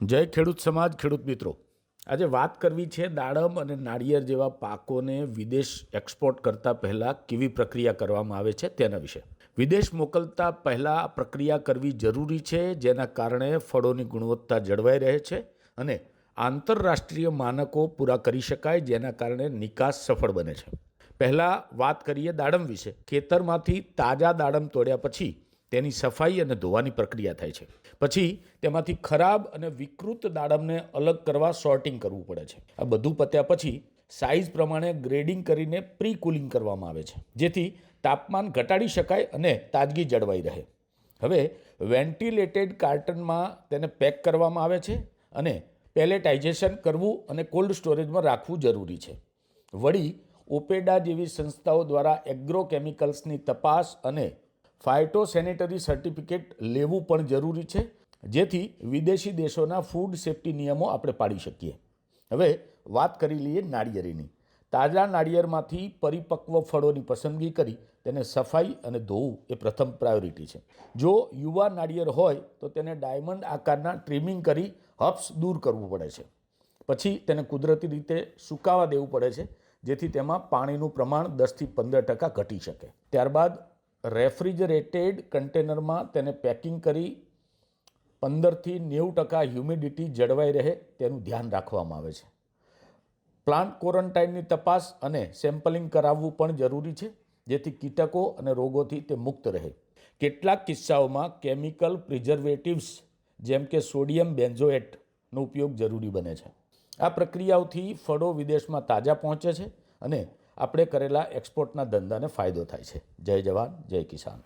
જય ખેડૂત સમાજ, ખેડૂત મિત્રો. આજે વાત કરવી છે દાડમ અને નાળિયેર જેવા પાકોને વિદેશ એક્સપોર્ટ કરતાં પહેલાં કેવી પ્રક્રિયા કરવામાં આવે છે તેના વિશે. વિદેશ મોકલતા પહેલાં પ્રક્રિયા કરવી જરૂરી છે, જેના કારણે ફળોની ગુણવત્તા જળવાઈ રહે છે અને આંતરરાષ્ટ્રીય માનકો પૂરા કરી શકાય, જેના કારણે નિકાસ સફળ બને છે. પહેલાં વાત કરીએ દાડમ વિશે. ખેતરમાંથી તાજા દાડમ તોડ્યા પછી તેની સફાઈ અને ધોવાની પ્રક્રિયા થાય છે. પછી તેમાંથી ખરાબ અને વિકૃત દાડમને અલગ કરવા સોર્ટિંગ કરવું પડે છે. આ બધું પત્યા પછી સાઇઝ પ્રમાણે ગ્રેડિંગ કરીને પ્રી કુલિંગ કરવામાં આવે છે. જેથી તાપમાન ઘટાડી શકાય અને તાજગી જળવાઈ રહે. હવે વેન્ટિલેટેડ કાર્ટનમાં તેને પેક કરવામાં આવે છે અને પેલેટાઇઝેશન કરવું અને કોલ્ડ સ્ટોરેજમાં રાખવું જરૂરી છે. વળી ઓપેડા જેવી સંસ્થાઓ દ્વારા એગ્રોકેમિકલ્સની તપાસ અને ફાઇટોસેનેટરી સર્ટિફિકેટ લેવું પણ જરૂરી છે, જેથી વિદેશી દેશોના ફૂડ સેફ્ટી નિયમો આપણે પાડી શકીએ. હવે વાત કરી લઈએ નાળિયેરીની. તાજા નાળિયેરમાંથી પરિપક્વ ફળોની પસંદગી કરી, તેને સફાઈ અને ધોવું એ પ્રથમ પ્રાયોરિટી છે. જો યુવા નાળિયેર હોય, તો તેને ડાયમંડ આકારના ટ્રીમિંગ કરી હપ્સ દૂર કરવું પડે છે. પછી તેને કુદરતી રીતે સુકાવા દેવું પડે છે, જેથી તેમાં પાણીનું પ્રમાણ દસથી પંદર ટકા ઘટી શકે. ત્યારબાદ રેફ્રિજરેટેડ કન્ટેનરમાં તેને પેકિંગ કરી પંદરથી નેવું ટકા હ્યુમિડિટી જળવાઈ રહે તેનું ધ્યાન રાખવામાં આવે છે. પ્લાન્ટ ક્વોરન્ટાઇનની તપાસ અને સેમ્પલિંગ કરાવવું પણ જરૂરી છે, જેથી કીટકો અને રોગોથી તે મુક્ત રહે. કેટલાક કિસ્સાઓમાં કેમિકલ પ્રિઝર્વેટિવ્સ, જેમ કે સોડિયમ બેન્ઝોએટનો ઉપયોગ જરૂરી બને છે. આ પ્રક્રિયાઓથી ફળો વિદેશમાં તાજા પહોંચે છે અને આપણે કરેલા એક્સપોર્ટના ધંધાને ફાયદો થાય છે. જય જવાન જય કિસાન.